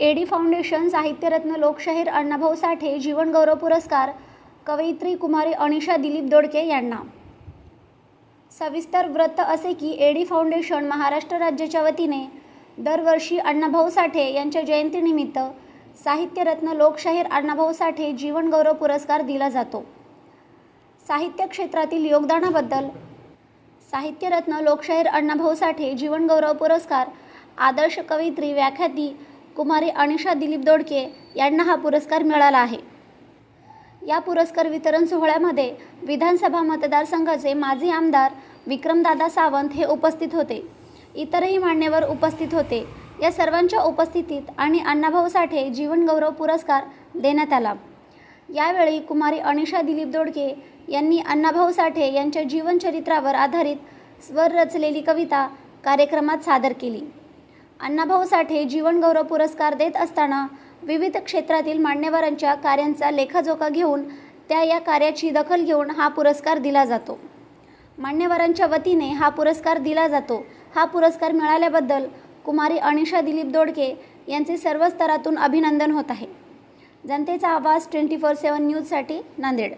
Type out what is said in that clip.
Eddy foundation साहित्यरत्न लोकशाहीर अण्णाभाऊ साठे जीवनगौरव पुरस्कार कवयित्री कुमारी अनिशा दिलीप दोडके यांना. सविस्तर वृत्त असे की एडी फाउंडेशन महाराष्ट्र राज्याच्या वतीने दरवर्षी अण्णाभाऊ साठे यांच्या जयंतीनिमित्त साहित्यरत्न लोकशाहीर अण्णाभाऊ साठे जीवनगौरव पुरस्कार दिला जातो. साहित्य क्षेत्रातील योगदानाबद्दल साहित्यरत्न लोकशाहीर अण्णाभाऊ साठे जीवनगौरव पुरस्कार आदर्श कवयित्री व्याख्याती कुमारी अनिशा दिलीप दोडके यांना हा पुरस्कार मिळाला आहे. या पुरस्कार वितरण सोहळ्यामध्ये विधानसभा मतदारसंघाचे माजी आमदार विक्रमदादा सावंत हे उपस्थित होते. इतरही मान्यवर उपस्थित होते. या सर्वांच्या उपस्थितीत आणि अण्णाभाऊ साठे जीवनगौरव पुरस्कार देण्यात आला. यावेळी कुमारी अनिशा दिलीप दोडके यांनी अण्णाभाऊ साठे यांच्या जीवनचरित्रावर आधारित स्वर रचलेली कविता कार्यक्रमात सादर केली. अण्णाभाऊ साठे जीवनगौरव पुरस्कार देत असताना विविध क्षेत्रातील मान्यवरांच्या कार्यांचा लेखाजोखा घेऊन त्या या कार्याची दखल घेऊन हा पुरस्कार दिला जातो. मान्यवरांच्या वतीने हा पुरस्कार दिला जातो. हा पुरस्कार मिळाल्याबद्दल कुमारी अनिशा दिलीप दोडके यांचे सर्व स्तरातून अभिनंदन होत आहे. जनतेचा आवाज ट्वेंटी फोर सेवन न्यूजसाठी नांदेड.